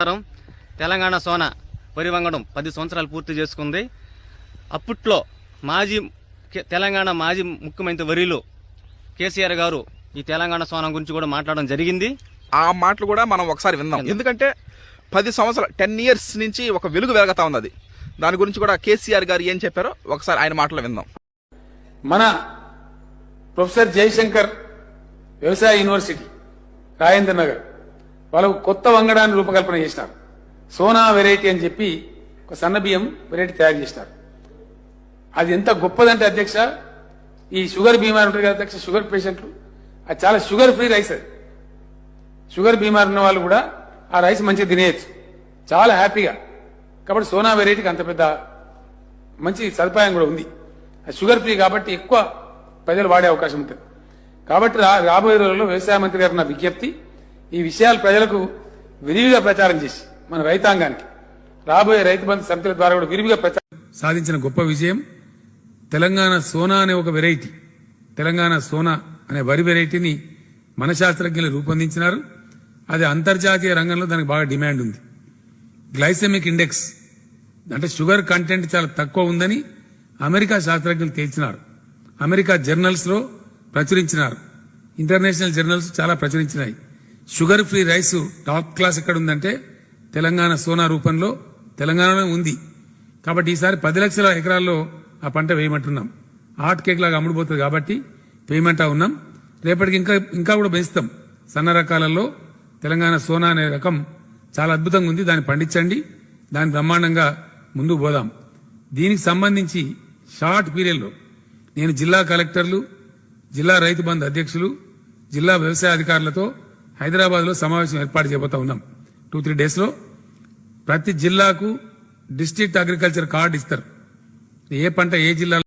ప్రకారం తెలంగాణ సోన వరి వంగడం పది సంవత్సరాలు పూర్తి చేసుకుంది. అప్పట్లో మాజీ తెలంగాణ మాజీ ముఖ్యమంత్రి వరిలో కేసీఆర్ గారు ఈ తెలంగాణ సోన గురించి కూడా మాట్లాడడం జరిగింది. ఆ మాటలు కూడా మనం ఒకసారి విందాం. ఎందుకంటే పది సంవత్సరాలు టెన్ ఇయర్స్ నుంచి ఒక వెలుగు వెలగతా ఉంది అది దాని గురించి కూడా కేసీఆర్ గారు ఏం చెప్పారో ఒకసారి ఆయన మాటలు విందాం. మన ప్రొఫెసర్ జయశంకర్ వ్యవసాయ యూనివర్సిటీ రాజేంద్ర నగర్ వాళ్ళకు కొత్త వంగడాన్ని రూపకల్పన చేసినారు. సోనా వెరైటీ అని చెప్పి ఒక సన్న బియ్యం వెరైటీ తయారు చేసినారు. అది ఎంత గొప్పదంటే అధ్యక్ష ఈ షుగర్ బీమార్ ఉంటుంది కదా అధ్యక్ష షుగర్ పేషెంట్లు అది చాలా షుగర్ ఫ్రీ రైస్ అది. షుగర్ బీమార్ ఉన్న వాళ్ళు కూడా ఆ రైస్ మంచిగా తినేయచ్చు. చాలా హ్యాపీగా. కాబట్టి సోనా వెరైటీకి అంత పెద్ద మంచి సదుపాయం కూడా ఉంది. అది షుగర్ ఫ్రీ కాబట్టి ఎక్కువ ప్రజలు వాడే అవకాశం ఉంటుంది. కాబట్టి రా- రాబోయే రోజుల్లో వ్యవసాయ మంత్రి గారు నా విజ్ఞప్తి ఈ విషయాలు ప్రజలకు విరివిగా ప్రచారం చేసి మన రైతాంగానికి రాబోయే రైతు బంధు సమితుల ద్వారా కూడా విరివిగా ప్రచారం సాధించిన గొప్ప విజయం తెలంగాణ సోనా అనే ఒక వెరైటీ. తెలంగాణ సోనా అనే వరి వెరైటీని మన శాస్త్రజ్ఞులు రూపొందించినారు. అది అంతర్జాతీయ రంగంలో దానికి బాగా డిమాండ్ ఉంది. గ్లైసెమిక్ ఇండెక్స్ అంటే షుగర్ కంటెంట్ చాలా తక్కువ ఉందని అమెరికా శాస్త్రజ్ఞులు తేల్చినారు. అమెరికా జర్నల్స్లో ప్రచురించినారు. ఇంటర్నేషనల్ జర్నల్స్ చాలా ప్రచురించినాయి. Sugar free rice top class ఎక్కడ ఉందంటే తెలంగాణ సోనా రూపంలో. తెలంగాణలో ఉంది. కాబట్టి ఈసారి పది లక్షల ఎకరాల్లో ఆ పంట వేయమంటున్నాం. హాట్ కేక్ లాగా అమ్ముడుపోతుంది కాబట్టి వేయమంటా ఉన్నాం. రేపటికి ఇంకా ఇంకా కూడా పెంచుతాం. సన్న రకాలలో తెలంగాణ సోనా అనే రకం చాలా అద్భుతంగా ఉంది. దాన్ని పండించండి. దాని బ్రహ్మాండంగా ముందుకు పోదాం. దీనికి సంబంధించి షార్ట్ పీరియడ్లో నేను జిల్లా కలెక్టర్లు జిల్లా రైతు బంధు అధ్యక్షులు జిల్లా వ్యవసాయ అధికారులతో హైదరాబాద్లో సమావేశం ఏర్పాటు చేయబోతా ఉన్నాం. టూ త్రీ డేస్లో ప్రతి జిల్లాకు డిస్ట్రిక్ట్ అగ్రికల్చర్ కార్డు ఇస్తారు. ఏ పంట ఏ జిల్లాలో